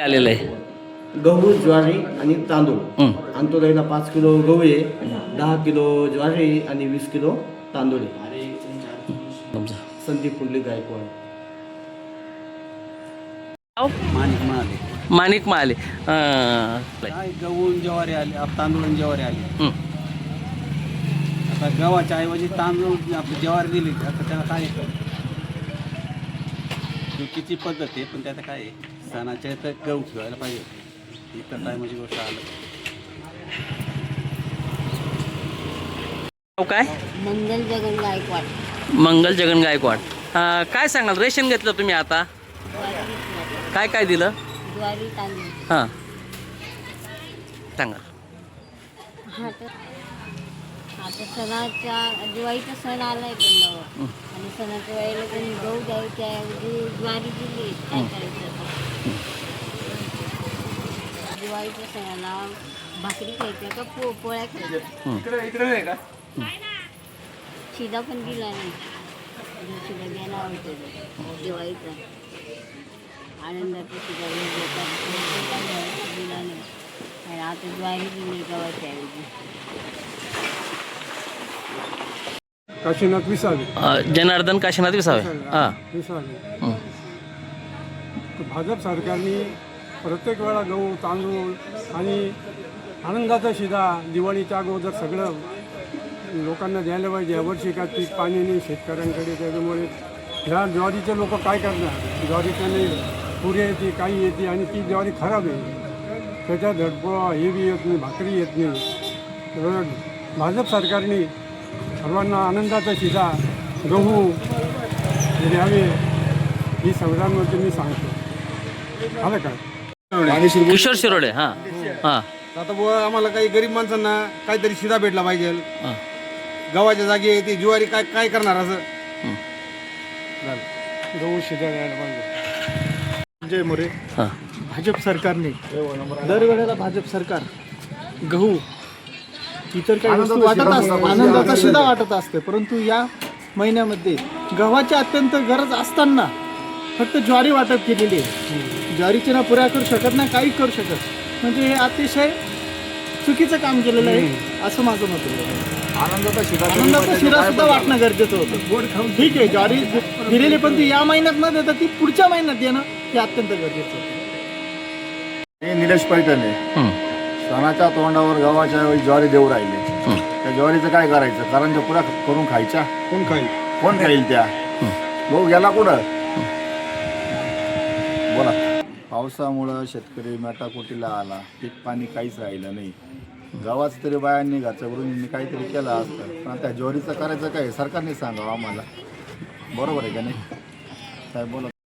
आलेलं आहे. गहू ज्वारी आणि तांदूळ. हं. आणि तो द्यायला पाच किलो गहू आहे दहा किलो ज्वारी आणि वीस किलो तांदूळ आहे. तुमचं संदीप कुंडली गायकवाड. माणिक म्हणाले माणिक माले अं, काय गहू ज्वारी आले आप- तांदूळ आणि ज्वारी आले? हं. आता गव्हाच्या ऐवजी तांदूळ आपली ज्वारी दिली आता त्याला काय आहे? चुकीची पद्धत आहे पण त्याचं काय आहे? सणाच्या तर गहू ठेवायला पाहिजे. इतर टायमाची गोष्ट आलं. काय? मंगल जगन गायकवाड. मंगल जगन गायकवाड. काय सांगाल? रेशन घेतलं तुम्ही आता. काय काय दिलं? ज्वारी तांदूळ. हां. सांगा. सणाच्या दिवाळीचा सण आलाय तोंडावर आणि सणाच्या वेळेला त्यांनी गहू द्यायच्या ऐवजी ज्वारी दिली. काय करायचं आता? दिवाळीच्या सणाला भाकरी खायच्या का पो पोळ्या खायच्या? शिदा पण दिला नाही. शिदा द्यायला आवडतो दिवाळीचा. आनंदाचा शिदा देतात तो? दिला नाही. आणि आता ज्वारी दिली गव्हाच्या ऐवजी. काशीनाथ विसावे. अं, जनार्दन काशीनाथ विसावे. हां. विसावे. हं. भाजप सरकारने प्रत्येक वेळा गहू तांदूळ आणि आनंदाचा शिदा दिवाळीच्या अगोदर सगळं लोकांना द्यायला पाहिजे. यावर्षी काय पीक पाणी नाही शेतकऱ्यांकडे त्याच्यामुळे ह्या ज्वारीचे लोक काय करणार? ज्वारीच्या नाही पुरे येते काही येते आणि ती ज्वारी खराब आहे. त्याच्यात धडपोळा हे बी येत नाही भाकरी येत नाही. तर भाजप सरकारने सर्वांना आनंदाचा शिदा गहू. द्यावे ही संग्रामवरती मी सांगतो. आलं काय किशोर शिरोडे हां. हां. आता बुवा आम्हाला काही गरीब माणसांना काहीतरी शिदा भेटला पाहिजे. गव्हाच्या जागी ती ज्वारी काय काय करणार असं? गहू शिदा द्यायला पाहिजे जय मोरे. हां. भाजप सरकारने दरवेळेला भाजप सरकार गहू इतर काही वस्तू वाटत असते आनंदाचा शिदा वाटत असते. परंतु या महिन्यामध्ये गव्हाची अत्यंत गरज असताना फक्त ज्वारी वाटप केलेली आहे. ज्वारीची ना पुऱ्या करू शकत ना काही करू शकत म्हणजे हे अतिशय चुकीचं काम केलेलं आहे असं माझं मत आहे. आनंदाचा शिदा आनंदाचा शिरा सुद्धा वाटणं गरजेचं होतं. ठीक आहे ज्वारी दिलेली पण ती या महिन्यात न देता ती पुढच्या महिन्यात देणं हे अत्यंत गरजेचं होतं हे निलेश पैठणे. सणाच्या तोंडावर गव्हाच्या ऐवजी ज्वारी देऊ राहिले. त्या ज्वारीचं काय करायचं? कारण पुऱ्या करून खायच्या? कोण खाईल? कोण खाईल त्या? भाऊ गेला कुठं? बोला. पावसामुळं शेतकरी मेटाकुटीला आला. पीक पाणी काहीच राहिलं नाही. गावाच तरी बायांनी घरच्या गृहिणींनी काहीतरी केलं असतं. पण त्या ज्वारीचं करायचं काय? सरकारने सांगावं आम्हाला. बरोबर आहे का नाही? साहेब बोला.